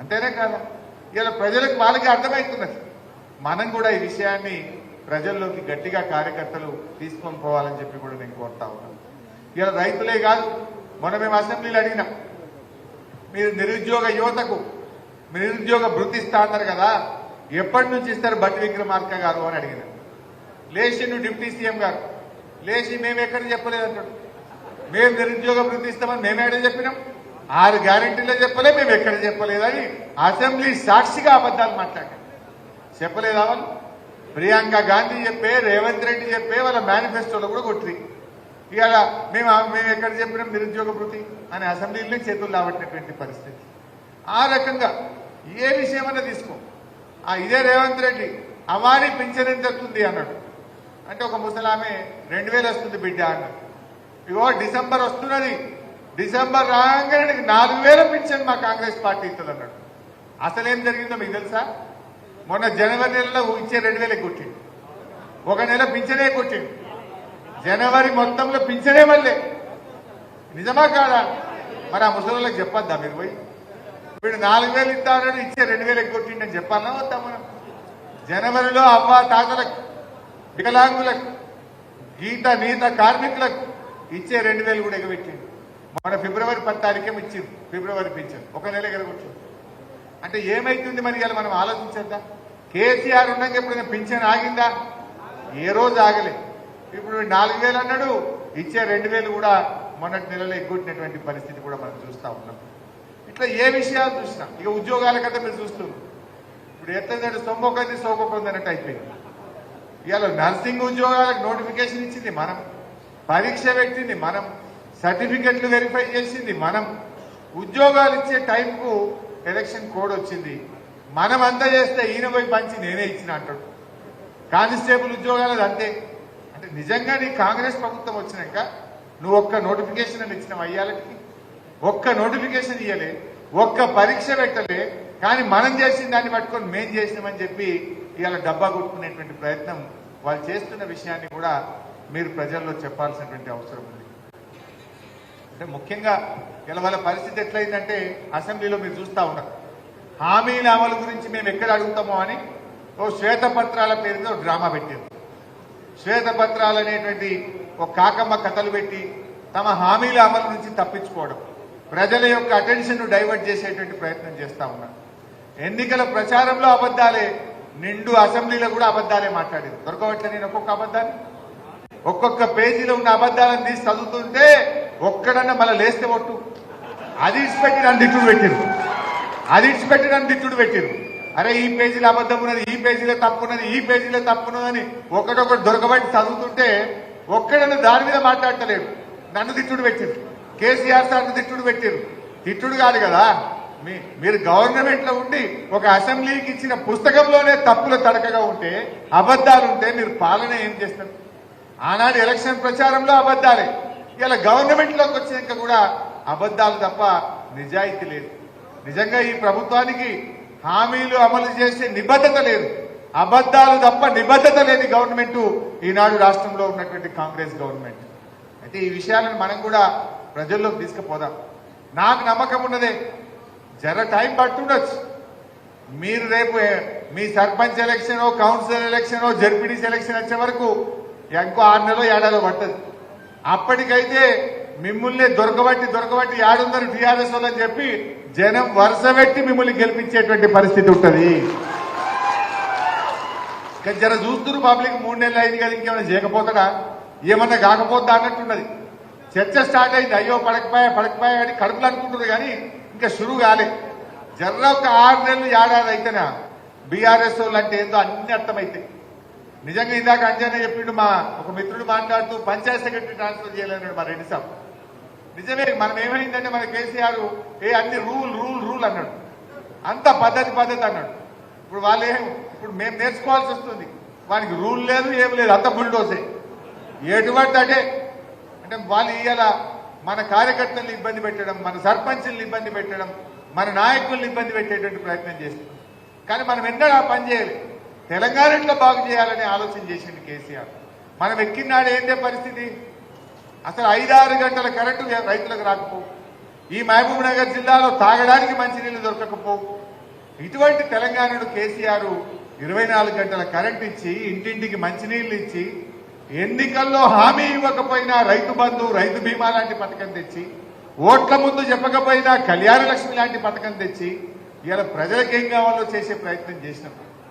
అంతేనే కాదు? ఇలా ప్రజలకు వాళ్ళకి అర్థమవుతున్నది మనం కూడా ఈ విషయాన్ని ప్రజల్లోకి గట్టిగా కార్యకర్తలు తీసుకొని పోవాలని చెప్పి కూడా నేను కోరుతా ఉన్నాను. ఇలా రైతులే కాదు మొన్న మేము అసెంబ్లీలో అడిగినాం. మీరు నిరుద్యోగ యువతకు నిరుద్యోగ భృతి ఇస్తా అన్నారు కదా ఎప్పటి నుంచి ఇస్తారు బట్టి విక్రమార్క గారు అని అడిగిన. లేచి నువ్వు డిప్యూటీ సీఎం గారు లేచి మేము ఎక్కడ చెప్పలేదు మేము నిరుద్యోగ భృతి ఇస్తామని మేము చెప్పినాం. ఆరు గ్యారంటీలో చెప్పలే మేము ఎక్కడ చెప్పలేదని అసెంబ్లీ సాక్షిగా అబద్ధాలు మాట్లాడాం చెప్పలేదా వాళ్ళు? ప్రియాంక గాంధీ చెప్పే రేవంత్ రెడ్డి చెప్పే వాళ్ళ మేనిఫెస్టోలో కూడా కొట్టి ఇవాళ మేము మేము ఎక్కడ చెప్పినాం? నిరుద్యోగ భృతి అని అసెంబ్లీలో చేతులు లాబట్టినటువంటి పరిస్థితి. ఆ రకంగా ఏ విషయమైనా తీసుకో. ఆ ఇదే రేవంత్ రెడ్డి అవాని పింఛన్ ఎంత వస్తుంది అన్నాడు. అంటే ఒక ముసలామె రెండు వేలు వస్తుంది బిడ్డ అన్నాడు. ఇగో డిసెంబర్ వస్తున్నది డిసెంబర్ రాగానే నాలుగు వేల పింఛన్ మా కాంగ్రెస్ పార్టీ ఇస్తుంది అన్నాడు. అసలు ఏం జరిగిందో మీకు తెలుసా? మొన్న జనవరి నెలలో ఇచ్చే రెండు వేలే కొట్టిండు. ఒక నెల పింఛనే కొట్టిండు. జనవరి మొత్తంలో పింఛనే మళ్ళీ. నిజమా కాదా? మరి ఆ ముసలిళ్ళకి చెప్పొద్దా మీరు పోయి? వీడు నాలుగు వేలు ఇస్తానని ఇచ్చే రెండు వేలు కొట్టిండని చెప్పాలా వద్దా మనం జనవరిలో అవ్వ తాతలకు వికలాంగులకు గీత నీత కార్మికులకు ఇచ్చే రెండు వేలు కూడా ఎగబెట్టిండు. మన ఫిబ్రవరి పది తారీఖే ఇచ్చింది ఫిబ్రవరి పింఛన్. ఒక నెల ఎగరగొట్టింది. అంటే ఏమైతుంది మరి ఇలా మనం ఆలోచించద్దా? కేసీఆర్ ఉండగా ఎప్పుడైనా పింఛన్ ఆగిందా? ఏ రోజు ఆగలే. ఇప్పుడు నాలుగు వేలు అన్నాడు ఇచ్చే రెండు వేలు కూడా మొన్నటి నెలలో ఎగ్గొట్టినటువంటి పరిస్థితి కూడా మనం చూస్తా ఉన్నాం. ఇట్లా ఏ విషయాలు చూసినా ఇక ఉద్యోగాల కదా మీరు చూస్తున్నారు. ఇప్పుడు ఎట్లంటే సొమ్మొకంది సోకొకంది అన్నట్టు అయిపోయింది. ఇవాళ నర్సింగ్ ఉద్యోగాలకు నోటిఫికేషన్ ఇచ్చింది మనం. పరీక్ష పెట్టింది మనం. సర్టిఫికెట్లు వెరిఫై చేసింది మనం. ఉద్యోగాలు ఇచ్చే టైంకు ఎలక్షన్ కోడ్ వచ్చింది. మనం అంతా చేస్తే ఈయన పోయి పంచి నేనే ఇచ్చిన అంటాడు. కానిస్టేబుల్ ఉద్యోగాలు అంతే. అంటే నిజంగా నీ కాంగ్రెస్ ప్రభుత్వం వచ్చినాక నువ్వు ఒక్క నోటిఫికేషన్ అని ఇచ్చిన అయ్యాలకి. ఒక్క నోటిఫికేషన్ ఇయ్యలే. ఒక్క పరీక్ష పెట్టలే. కానీ మనం చేసిన దాన్ని పట్టుకొని మేం చేసినామని చెప్పి ఇవాళ డబ్బా కొట్టుకునేటువంటి ప్రయత్నం వాళ్ళు చేస్తున్న విషయాన్ని కూడా మీరు ప్రజల్లో చెప్పాల్సినటువంటి అవసరం ఉంది. అంటే ముఖ్యంగా ఇలా వాళ్ళ పరిస్థితి ఎట్లయిందంటే అసెంబ్లీలో మీరు చూస్తా ఉన్నారు. హామీల అమలు గురించి మేము ఎక్కడ అడుగుతామో అని ఓ శ్వేతపత్రాల పేరు మీద ఒక డ్రామా పెట్టింది. శ్వేతపత్రాలు అనేటువంటి ఒక కాకమ్మ కథలు పెట్టి తమ హామీల అమలు నుంచి తప్పించుకోవడం ప్రజల యొక్క అటెన్షన్ను డైవర్ట్ చేసేటువంటి ప్రయత్నం చేస్తూ ఉన్నారు. ఎన్నికల ప్రచారంలో అబద్ధాలే నిండు అసెంబ్లీలో కూడా అబద్ధాలే మాట్లాడింది. దొరకవట్లే నేను ఒక్కొక్క అబద్ధాన్ని? ఒక్కొక్క పేజీలో ఉన్న అబద్ధాలను తీసి చదువుతుంటే ఒక్కడన్నా మళ్ళీ లేస్తే ఒట్టు. అది ఇచ్చిపెట్టి నన్ను దిట్టుడు పెట్టిరు. అది ఇచ్చిపెట్టి నన్ను దిట్టుడు పెట్టిరు. అరే ఈ పేజీలో అబద్ధం ఉన్నది ఈ పేజీలో తప్పు ఉన్నది ఈ పేజీలో తప్పు ఉన్నదని ఒకటొకటి దొరకబట్టి చదువుతుంటే ఒక్కడన్నా దాని మీద మాట్లాడతలేడు. నన్ను తిట్టుడు పెట్టిరు. కేసీఆర్ సార్ని తిట్టుడు పెట్టిరు. తిట్టుడు కాదు కదా. మీ మీరు గవర్నమెంట్లో ఉండి ఒక అసెంబ్లీకి ఇచ్చిన పుస్తకంలోనే తప్పులు తడకగా ఉంటే అబద్ధాలు ఉంటే మీరు పాలన ఏం చేస్తారు? ఆనాడు ఎలక్షన్ ప్రచారంలో అబద్ధాలే. ఇలా గవర్నమెంట్లోకి వచ్చాక కూడా అబద్ధాలు తప్ప నిజాయితీ లేదు. నిజంగా ఈ ప్రభుత్వానికి హామీలు అమలు చేసే నిబద్ధత లేదు. అబద్ధాలు తప్ప నిబద్ధత లేని గవర్నమెంట్ ఈనాడు రాష్ట్రంలో ఉన్నటువంటి కాంగ్రెస్ గవర్నమెంట్ అయితే ఈ విషయాలను మనం కూడా ప్రజల్లోకి తీసుకుపోదాం. నాకు నమ్మకం ఉన్నదే జర టైం పట్టుండొచ్చు. మీరు రేపు మీ sarpanch election councillor election ZPTC election వచ్చే వరకు ఇంకో ఆరు నెలలో ఏడాదో పడుతుంది. అప్పటికైతే మిమ్మల్ని దొరకబట్టి దొరకబట్టి ఏడుందని టీఆర్ఎస్ వాళ్ళని చెప్పి జనం వరుస పెట్టి మిమ్మల్ని గెలిపించేటువంటి పరిస్థితి ఉంటుంది. జర చూస్తున్నారు పబ్లిక్ మూడు నెలలు అయింది కదా ఇంకేమైనా చేయకపోతాడా? ఏమన్నా కాకపోద్దా అన్నట్టున్నది చర్చ స్టార్ట్ అయింది. అయ్యో పడకపోయా పడకపోయా అని కడుపులు అనుకుంటుంది కానీ ఇంకా షురు కాలే. జర్ర ఒక ఆరు నెలలు ఏడాది అయితేనా? బీఆర్ఎస్ వాళ్ళు అంటే ఏందో అన్ని అర్థమైతాయి. నిజంగా ఇందాక అంజనే చెప్పిండు మా ఒక మిత్రుడు మాట్లాడుతూ పంచాయత్ సెక్రటరీ ట్రాన్స్ఫర్ చేయలేన్నాడు మా రెడ్డి సాబ్. నిజమే మనం ఏమైందంటే మన కేసీఆర్ ఏ అన్ని రూల్ రూల్ రూల్ అన్నాడు. అంత పద్ధతి పద్ధతి అన్నాడు. ఇప్పుడు వాళ్ళు ఏం ఇప్పుడు మేము నేర్చుకోవాల్సి వస్తుంది. వానికి రూల్ లేదు ఏం లేదు అంత బుల్డోసే ఎటువంటి అంటే అంటే వాళ్ళు ఇవాళ మన కార్యకర్తల్ని ఇబ్బంది పెట్టడం మన సర్పంచులను ఇబ్బంది పెట్టడం మన నాయకుల్ని ఇబ్బంది పెట్టేటువంటి ప్రయత్నం చేస్తుంది కానీ మనం ఎన్నడూ ఆ పని చేయాలి తెలంగాణ ఎట్లా బాగు చేయాలని ఆలోచన చేసింది కేసీఆర్. మనం ఎక్కినాడు ఏంటే పరిస్థితి? అసలు ఐదారు గంటల కరెంటు రైతులకు రాకపో. ఈ మహబూబ్ నగర్ జిల్లాలో తాగడానికి మంచినీళ్ళు దొరకకపోవు ఇటువంటి తెలంగాణను కేసీఆర్ ఇరవై నాలుగు గంటల కరెంట్ ఇచ్చి ఇంటింటికి మంచినీళ్ళు ఇచ్చి ఎన్నికల్లో హామీ ఇవ్వకపోయినా రైతు బంధు రైతు బీమా లాంటి పథకం తెచ్చి ఓట్ల ముందు చెప్పకపోయినా కళ్యాణ లక్ష్మి లాంటి పథకం తెచ్చి ఇలా ప్రజలకు ఏం కావాలో చేసే ప్రయత్నం చేసినప్పుడు.